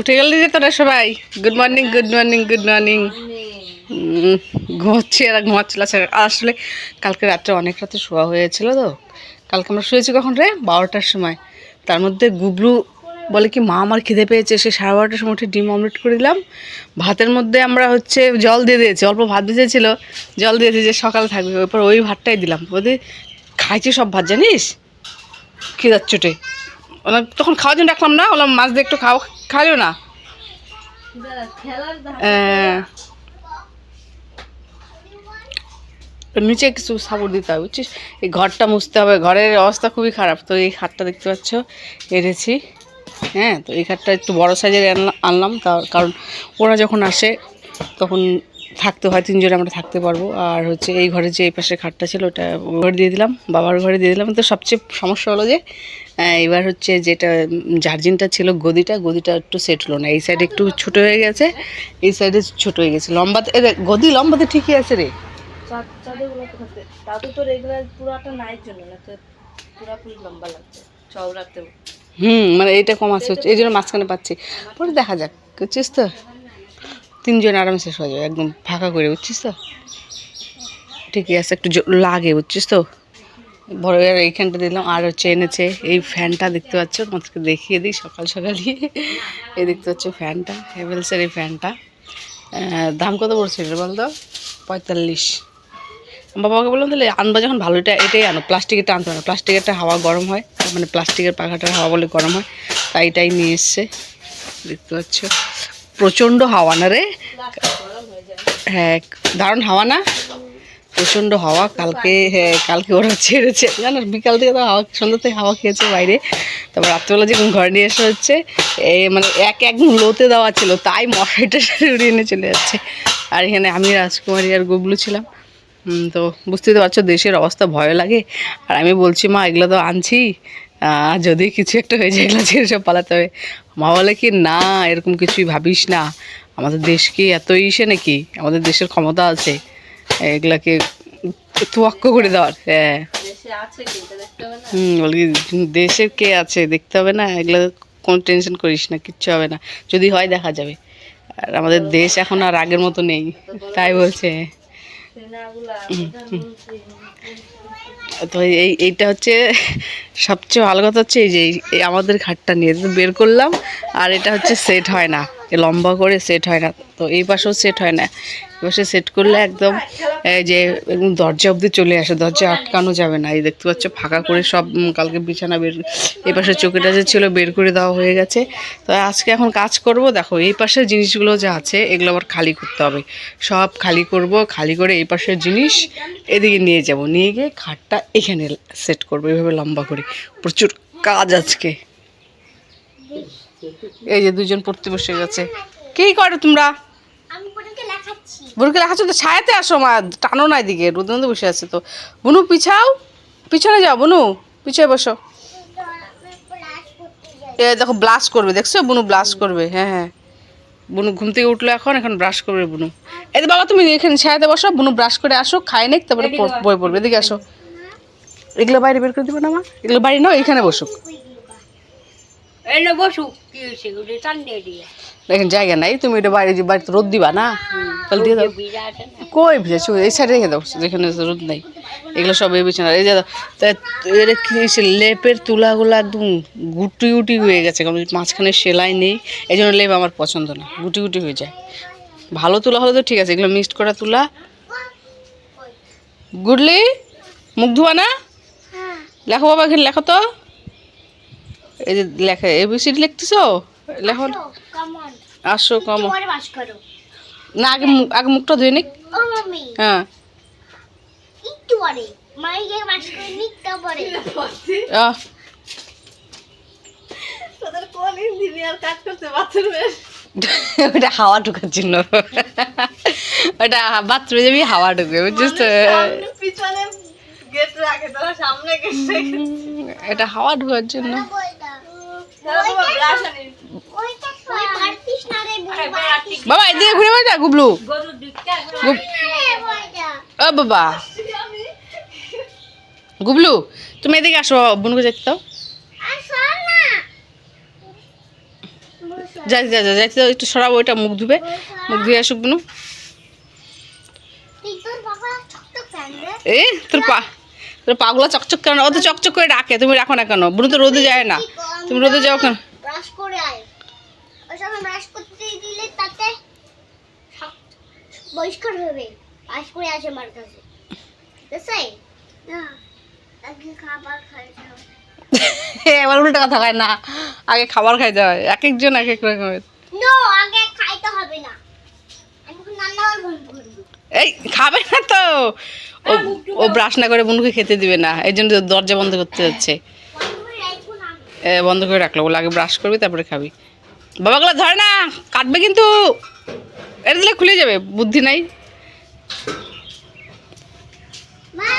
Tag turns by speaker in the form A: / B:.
A: উঠে গেল যে তোরা সবাই। Good morning good morning good morning ঘুমাচ্ছি আর ঘুমাচ্ছিল আসলে কালকে রাত্রে অনেক রাতে শোয়া হয়েছিল তো। কালকে আমরা শুয়েছি কখন রে? বারোটার সময়। তার মধ্যে গুবলু বলে কি, মা আমার খিদে পেয়েছে। সে সাড়ে বারোটার সময় উঠে ডিম অমলেট করে দিলাম। ভাতের মধ্যে আমরা হচ্ছে জল দিয়ে দিয়েছি। অল্প ভাত ভেজেছিল। জল দিয়েছি যে সকালে থাকবে। ওইপর ওই ভাতটাই দিলাম। ওদের খাইছি সব ভাত, জানিস? খিদার চোটে। ওরা তখন খাওয়ার জন্য রাখলাম না ওলা মাছ দিয়ে একটু খাও খাইও না। নিচে কিছু সাপোর্ট দিতে হবে বুঝছিস? এই ঘরটা মুছতে হবে ঘরের অবস্থা খুবই খারাপ তো এই খাটটা দেখতে পাচ্ছ এনেছি। হ্যাঁ তো এই খাটটা একটু বড় সাইজের আনলাম আনলাম তার কারণ ওরা যখন আসে তখন থাকতে হয় তিনজনে আমরা থাকতে পারব। আর হচ্ছে এই ঘরে যে এই পাশে খাটটা ছিল ওটা ঘরে দিয়ে দিলাম বাবার ঘরে দিয়ে দিলাম। তো সবচেয়ে সমস্যা হলো যে এবার হচ্ছে যেটা জার্জিনটা ছিল গদিটা গদিটা একটু সেট হলো না। এই সাইডে একটু ছোট হয়ে গেছে এই সাইডে ছোট হয়ে গেছে। লম্বাতে গদি লম্বাতে ঠিকই আছে রে।
B: তাতে তো রেগুলার পুরাটা নাইট জন্য না তো পুরাপুরি লম্বা লাগছে।
A: হুম মানে এইটা কম আছে এই জন্য মাঝখানে পাচ্ছি। পরে দেখা যাক বুঝছিস তো? তিনজন আরামে শেষ হয়ে যাবে, একদম ফাঁকা করে, বুঝছিস তো? ঠিকই আছে, একটু লাগে, বুঝছিস তো? বড় আর এইখানটা দিলাম আর হচ্ছে এনেছে এই ফ্যানটা দেখতে পাচ্ছ, তোমাদেরকে দেখিয়ে দিই সকাল সকালই এই দেখতে পাচ্ছ ফ্যানটা, হেভেলসের এই ফ্যানটা। দাম কত পড়ছে এটা বলতো পঁয়তাল্লিশ। বাবাকে বললাম, তাহলে আনবা যখন ভালো, এটা এটাই আনো, প্লাস্টিকেরটা আনতে না প্লাস্টিকেরটা হাওয়া গরম হয় মানে প্লাস্টিকের পাখাটার হাওয়া বলে গরম হয়, তাই এটাই নিয়ে এসছে। দেখতে পাচ্ছ? প্রচণ্ড হাওয়া না রে? হ্যাঁ দারুণ হাওয়া না? প্রচণ্ড হাওয়া, কালকে হ্যাঁ কালকে ওরা ছেড়েছে। জানো বিকাল থেকে তো হাওয়া, সন্ধ্যা থেকে হাওয়া খেয়েছে বাইরে। তারপর রাত্রেবেলা যখন ঘরে নিয়ে এসে হচ্ছে এই মানে এক একদম লোতে দেওয়া ছিল, তাই মশারিটা উড়িয়ে এনে চলে যাচ্ছে। আর এখানে আমি, রাজকুমারী আর গুবলু ছিলাম। তো বুঝতেই তো পারছ, দেশের অবস্থা ভয় লাগে। আর আমি বলছি, মা, এগুলো তো আনছি। যদি কিছু একটা হয়ে যায় এগুলো ছেড়ে সব পালাতে হবে। মা বলে কি না এরকম কিছুই ভাবিস না। আমাদের দেশ কি এত ইসে নাকি? আমাদের দেশের ক্ষমতা আছে। এগুলাকে তুয়াক্ক করে দেওয়ার। হ্যাঁ। হুম বলি দেশের কে আছে? দেখতে হবে না? এগুলো কোনো টেনশন করিস না কিচ্ছু হবে না। যদি হয় দেখা যাবে। আর আমাদের দেশ এখন আর আগের মতো নেই। তাই বলছে। তো এই এইটা হচ্ছে, সবচেয়ে ভালো কথা হচ্ছে এই যে আমাদের খাটটা নিয়ে বের করলাম, আর এটা হচ্ছে সেট হয় না। লম্বা করে সেট হয় না। তো এই পাশেও সেট হয় না। এই পাশে সেট করলে একদম যে দরজা অবধি চলে আসে, দরজা আটকানো যাবে না। এই দেখতে পাচ্ছ, ফাঁকা করে সব কালকে বিছানা বের, এই পাশে চোখেটা যে ছিল, বের করে দেওয়া হয়ে গেছে। তো আজকে এখন কাজ করব, দেখো এই পাশের জিনিসগুলো যা আছে, এগুলো আবার খালি করতে হবে। সব খালি করব, খালি করে এই পাশের জিনিস এদিকে নিয়ে যাব। নিয়ে গিয়ে খাটটা এখানে সেট করব, এভাবে লম্বা করে। প্রচুর কাজ আজকে। এই যে দুজন পড়তে বসে গেছে। কি করো তোমরা? বুনুকে লেখাচ্ছ। তো ছায়াতে আসো মা টানো না এদিকে রোদের মধ্যে বসে আছে তো। বুনু পিছাও পিছনে যাও বুনু পিছিয়ে বসো। এ দেখো ব্লাশ করবে দেখছ? বুনু ব্লাশ করবে হ্যাঁ হ্যাঁ। বুনু ঘুম থেকে উঠল এখন এখন ব্রাশ করবে বুনু। এই যে বাবা তুমি এখানে ছায়াতে বসো বুনু ব্রাশ করে আসো খায় নেক তারপরে বই পড়বে এদিকে আসো। এগুলো বাইরে বের করে দিবে না মা? এগুলো বাড়ি নাও এখানে বসুক
B: এই না বসু। কি হয়েছে ওটা টান দিয়ে দিয়ে।
A: দেখেন জায়গা নাই। তুমি এটা বাইরে যে বাড়িতে রোদ দিবা না? তাহলে দিয়ে দাও। কই ভিজেছো এই সাইডে রেখে দাও। যেখানে রোদ নাই। এগুলো সব এই বিছানা এই যে এর কি হয়েছে, লেপের তুলাগুলো একদম গুটি গুটি হয়ে গেছে। কারণ মাঝখানে সেলাই নেই। এই জন্য লেপ আমার পছন্দ না। গুটি গুটি হয়ে যায়। ভালো তুলা হলে তো ঠিক আছে। এগুলো মিক্সড করা তুলা। গুডলি মুখ ধোয়া না? লেখো বাবা এখানে লেখো তো। এই যে লেখা এবিসিডি লিখতেছো? লেখো। আসো কম না আগে মুখ- আগে মুখটা ধুয়ে নিক। হ্যাঁ।
C: একটু পরে। মাইকে বাস করে নিতে পারে
A: আহ,
B: তোদের কোন ইঞ্জিনিয়ার কাজ করতে বাথরুমে
A: ওটা হাওয়া ঢোকার জন্য। ওটা বাথরুমে যাবি হাওয়া ঢুকবে বুঝছিস তো?
B: রেখে
A: এটা হাওয়া ঢোকার জন্য। বাবা, এদিকে ঘুরে যা, গুবলু। ও বাবা। গুবলু, তুমি এদিকে আসো, বোনকে যেতে দাও।
C: যাই
A: যা যা যাইতে একটু সরাবো ওইটা মুখ ধুবে। মুখ ধুয়ে আসুক, বুনু। এ, তোর পা তোর পাগুলো চকচক কেন? ও তো চকচক করে ডাকে, তুমি রাখো না কেন? বুনু তো রোদে যায় না। তুমি রোদে যাও কেন?
C: ব্রাশ করে আয়। ওই সময় ব্রাশ করতে দিলে তাতে পরিষ্কার হবে। ব্রাশ করে আসে আমার কাছে। বুঝছে না আগে খাবার
A: এবার উল্টো কথা হয় না আগে খাবার খাইতে হয় এক একজন এক এক রকমের।
C: নো আগে খাইতে হবে না। আমি এখন রান্না বন্ধ করব
A: এই খাবে না তো। ও ও ব্রাশ না করে বুনুকে খেতে দিবে না এই জন্য তো দরজা বন্ধ করতে যাচ্ছে
C: বন্ধ করে রাখব না আমি।
A: এ, বন্ধ করে রাখল। ওগুলো আগে ব্রাশ করবি, তারপরে খাবি। বাবাগুলো ধরে না, কাটবে কিন্তু এটা দিলে খুলে যাবে, বুদ্ধি নাই।
C: মা